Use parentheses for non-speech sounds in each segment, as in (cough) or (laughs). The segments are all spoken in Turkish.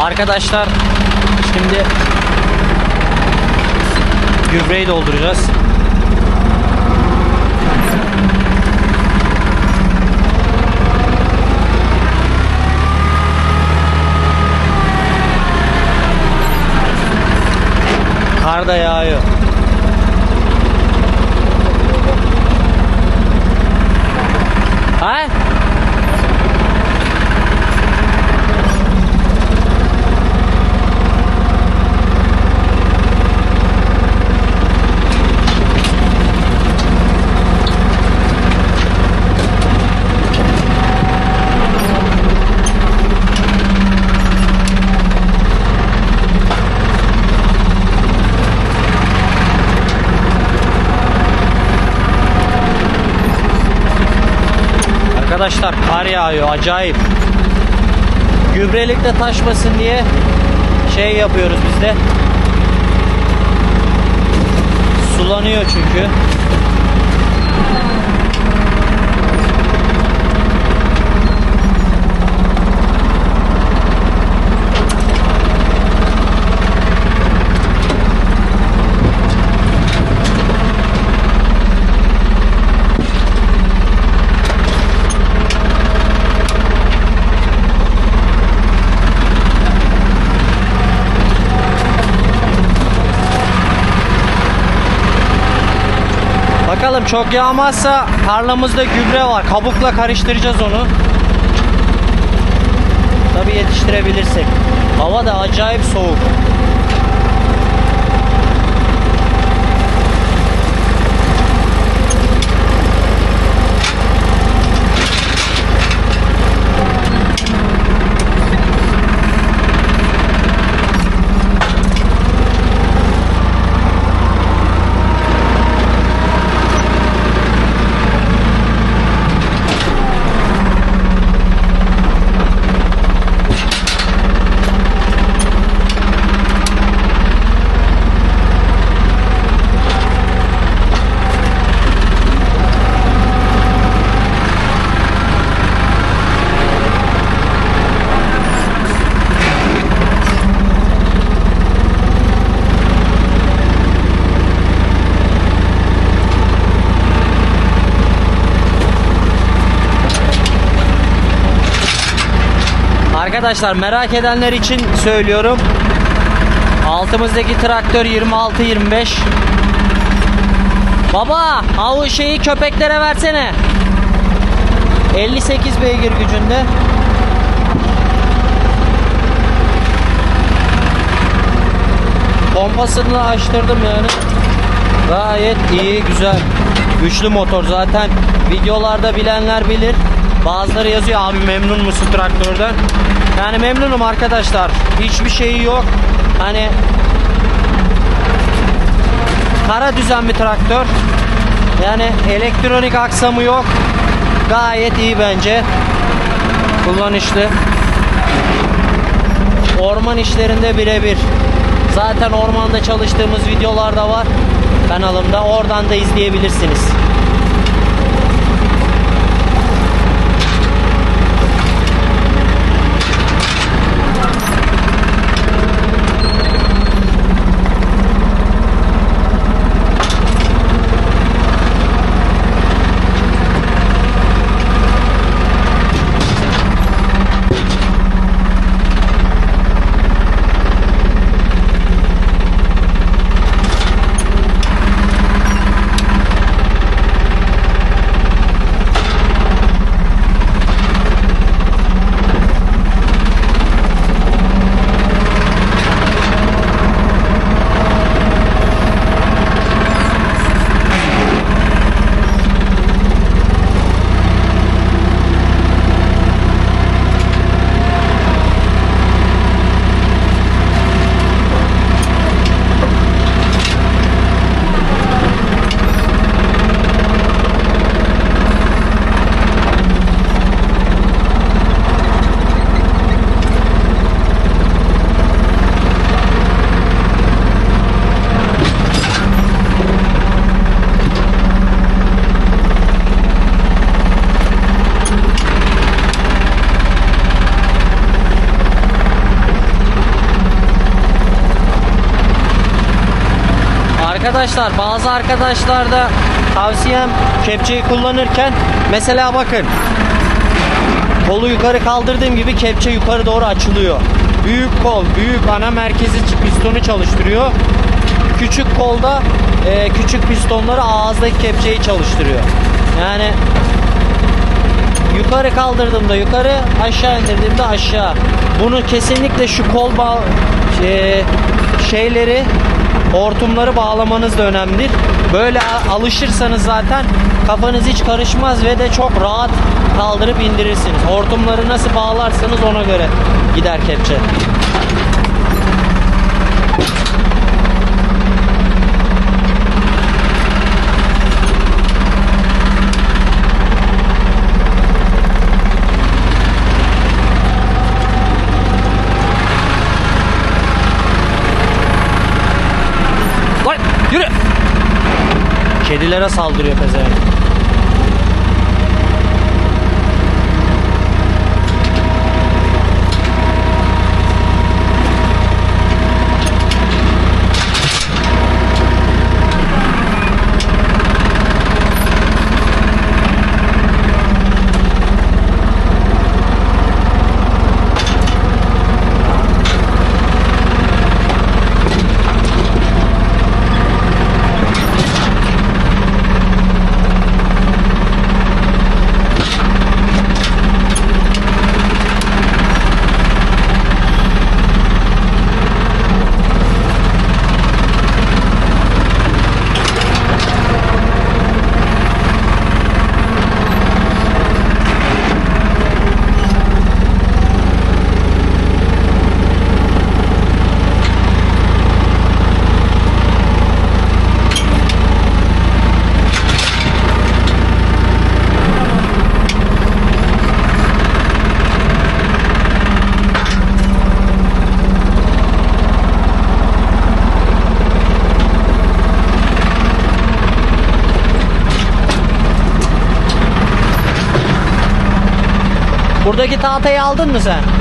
Arkadaşlar şimdi gübreyi dolduracağız. Kar da yağıyor. Ha? Arkadaşlar kar yağıyor acayip. Gübrelikte taşmasın diye şey yapıyoruz biz de. Sulanıyor çünkü. Bakalım çok yağmazsa tarlamızda gübre var. Kabukla karıştıracağız onu. Tabi yetiştirebilirsek. Hava da acayip soğuk. Arkadaşlar merak edenler için söylüyorum. Altımızdaki traktör 26-25. Baba, o şeyi köpeklere versene. 58 beygir gücünde. Pompasını açtırdım yani. Gayet iyi, güzel. Güçlü motor zaten videolarda bilenler bilir. Bazıları yazıyor abi memnun musun traktörden? Yani memnunum arkadaşlar. Hiçbir şeyi yok. Hani kara düzen bir traktör. Yani elektronik aksamı yok. Gayet iyi bence. Kullanışlı. Orman işlerinde birebir. Zaten ormanda çalıştığımız videolar da var kanalımda. Oradan da izleyebilirsiniz. Arkadaşlar bazı arkadaşlar da tavsiyem kepçeyi kullanırken mesela bakın kolu yukarı kaldırdığım gibi kepçe yukarı doğru açılıyor. Büyük kol, büyük ana merkezi pistonu çalıştırıyor. Küçük kolda e, küçük pistonları ağızdaki kepçeyi çalıştırıyor. Yani yukarı kaldırdığımda yukarı, aşağı indirdiğimde aşağı. Bunu kesinlikle şu kol bağ e, şeyleri hortumları bağlamanız da önemlidir. Böyle alışırsanız zaten kafanız hiç karışmaz ve de çok rahat kaldırıp indirirsiniz. Hortumları nasıl bağlarsanız ona göre gider kepçe. Kedilere saldırıyor pezevenk. Buradaki tahtayı aldın mı sen?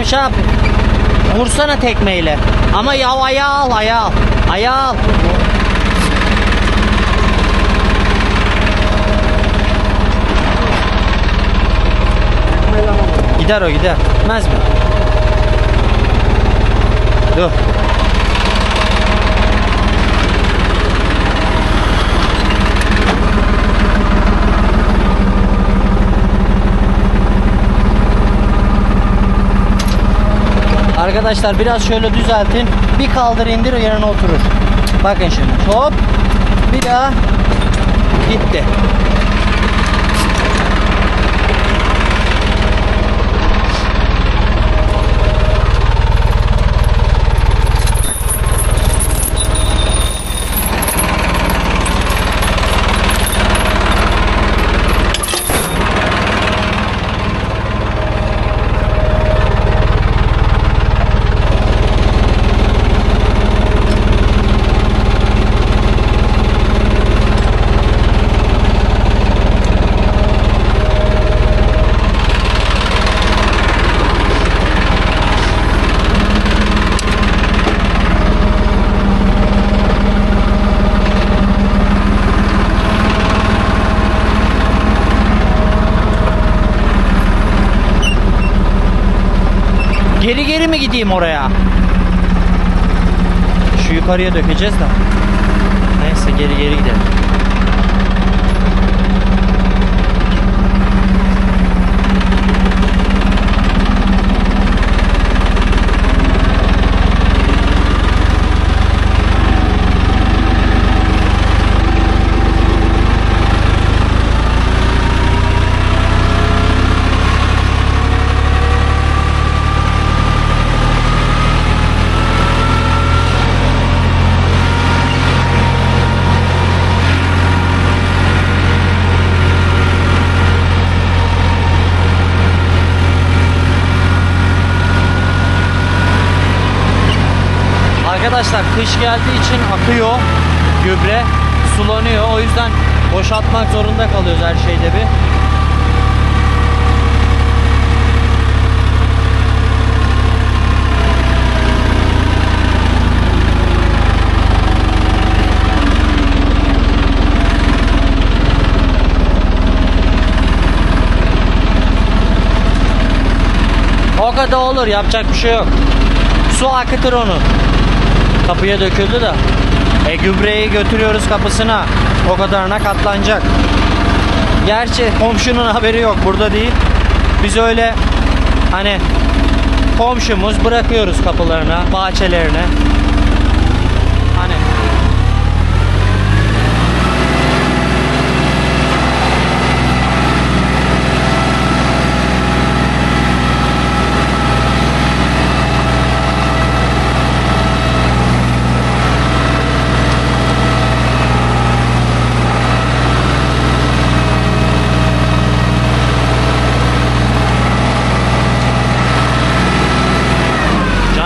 Tamam şey yap. Vursana tekmeyle. Ama ya ayağı al ayağı al. Ayağı al. Gider o gider. Gitmez mi? Dur. Arkadaşlar biraz şöyle düzeltin. Bir kaldır indir yerine oturur. Bakın şimdi. Hop. Bir daha. Gitti. Geri gideyim oraya? Şu yukarıya dökeceğiz de. Neyse geri geri gidelim. Arkadaşlar kış geldiği için akıyor gübre, sulanıyor. O yüzden boşaltmak zorunda kalıyoruz her şeyde bir. O kadar olur yapacak bir şey yok. Su akıtır onu. Kapıya döküldü de. E gübreyi götürüyoruz kapısına. O kadarına katlanacak. Gerçi komşunun haberi yok burada değil. Biz öyle hani komşumuz bırakıyoruz kapılarına, bahçelerine. Hani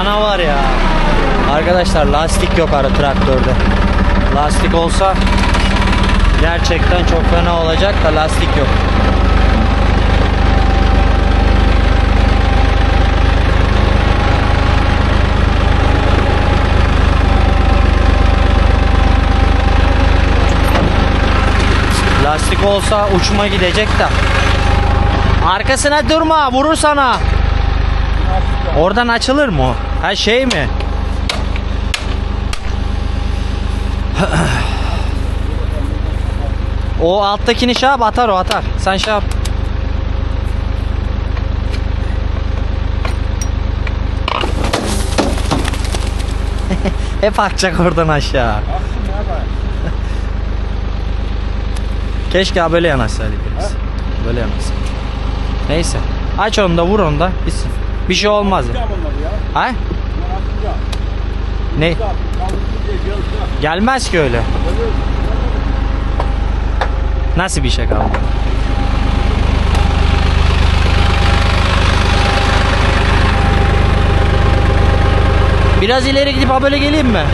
Canavar ya. Arkadaşlar lastik yok ara traktörde. Lastik olsa gerçekten çok fena olacak da lastik yok. Lastik olsa uçma gidecek de. Arkasına durma vurur sana. Oradan açılır mı o? Ha şey mi? o alttakini şey yap atar o atar. Sen şey yap. (laughs) Hep akacak oradan aşağı. (laughs) Keşke ha böyle yanaşsaydık biz. Böyle yanaşsaydık. Neyse. Aç onu da vur onu da. Biz, bir şey olmaz. Ya. Ha? Ne? Gelmez ki öyle. Nasıl bir şey kaldı? Biraz ileri gidip ha böyle geleyim mi?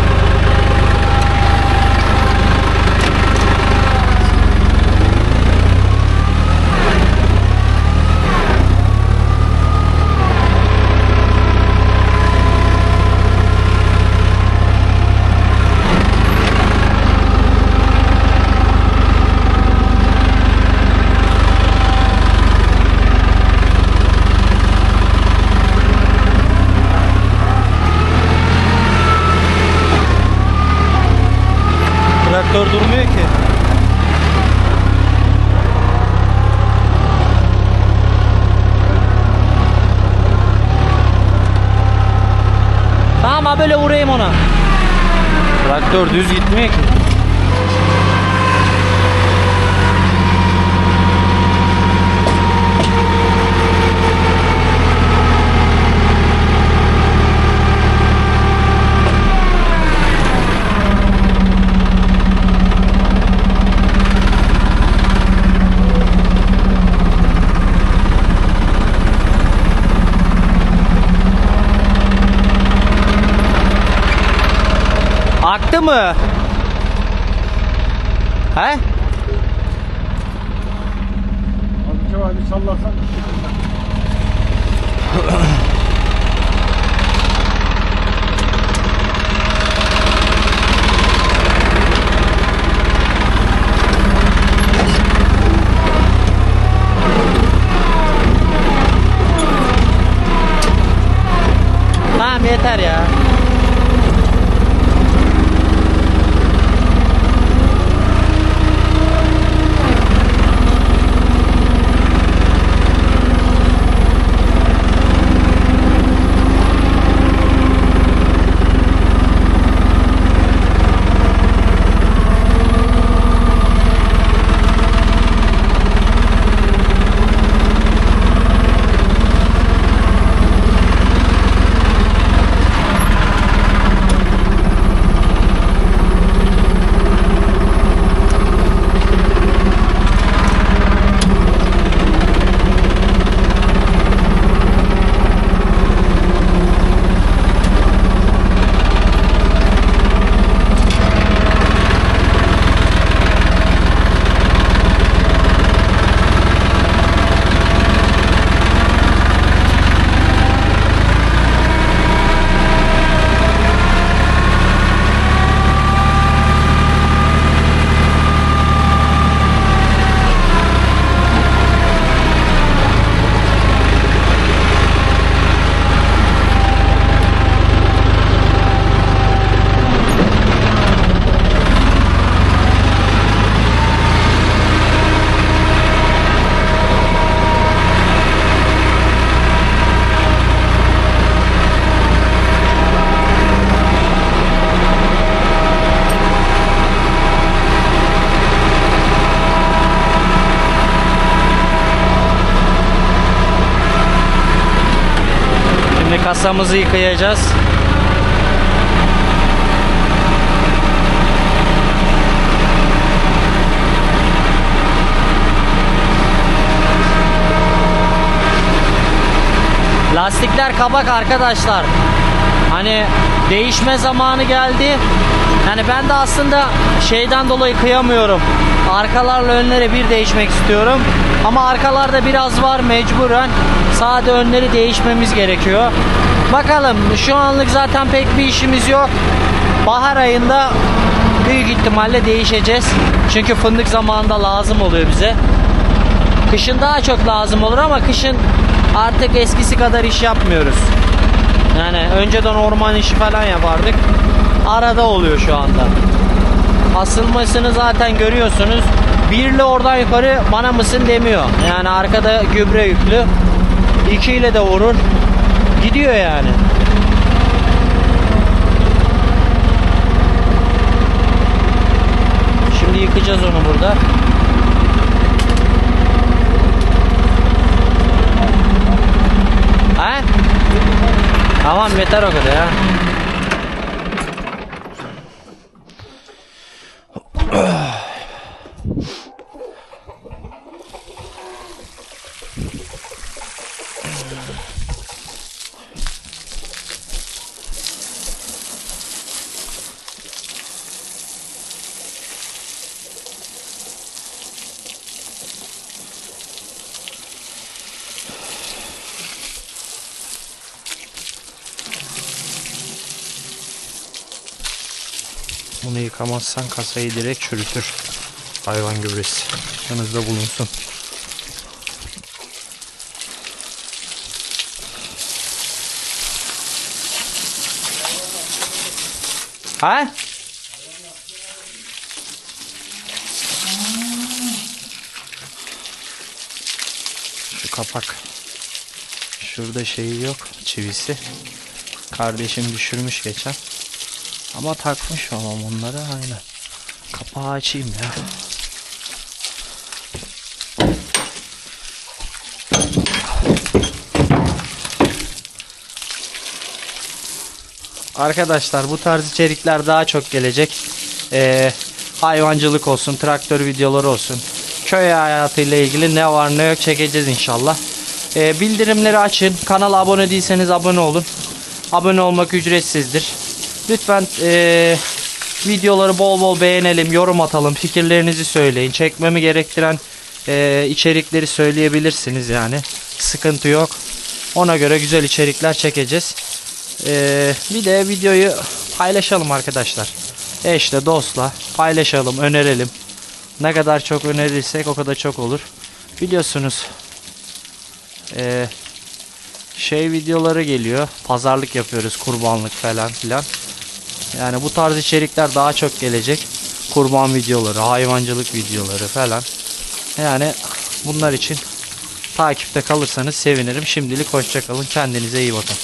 120 ekmek? Ki. Aktı mı? He? Abi Kemal bir sallarsan. Tamam yeter ya. Kasamızı yıkayacağız. Lastikler kabak arkadaşlar. Hani değişme zamanı geldi. Yani ben de aslında şeyden dolayı kıyamıyorum. Arkalarla önlere bir değişmek istiyorum. Ama arkalarda biraz var mecburen. Sade önleri değişmemiz gerekiyor. Bakalım şu anlık zaten pek bir işimiz yok. Bahar ayında büyük ihtimalle değişeceğiz. Çünkü fındık zamanında lazım oluyor bize. Kışın daha çok lazım olur ama kışın artık eskisi kadar iş yapmıyoruz. Yani önceden orman işi falan yapardık. Arada oluyor şu anda. Asılmasını zaten görüyorsunuz. Birle oradan yukarı bana mısın demiyor. Yani arkada gübre yüklü. İki ile de vurur. Gidiyor yani. Şimdi yıkacağız onu burada. He? Tamam yeter o kadar ya. Bunu yıkamazsan kasayı direkt çürütür. Hayvan gübresi. Yanınızda bulunsun. Ha? Şu kapak. Şurada şeyi yok. Çivisi. Kardeşim düşürmüş geçen. Ama takmış babam onları aynen. Kapağı açayım ya. Arkadaşlar bu tarz içerikler daha çok gelecek. Ee, hayvancılık olsun, traktör videoları olsun. Köy hayatıyla ilgili ne var ne yok çekeceğiz inşallah. Ee, bildirimleri açın. Kanala abone değilseniz abone olun. Abone olmak ücretsizdir. Lütfen ee, videoları bol bol beğenelim, yorum atalım, fikirlerinizi söyleyin. Çekmemi gerektiren ee, içerikleri söyleyebilirsiniz yani. Sıkıntı yok. Ona göre güzel içerikler çekeceğiz. Ee, bir de videoyu paylaşalım arkadaşlar. Eşle, dostla paylaşalım, önerelim. Ne kadar çok önerirsek o kadar çok olur. Biliyorsunuz ee, şey videoları geliyor. Pazarlık yapıyoruz, kurbanlık falan filan. Yani bu tarz içerikler daha çok gelecek. Kurban videoları, hayvancılık videoları falan. Yani bunlar için takipte kalırsanız sevinirim. Şimdilik hoşçakalın. Kendinize iyi bakın.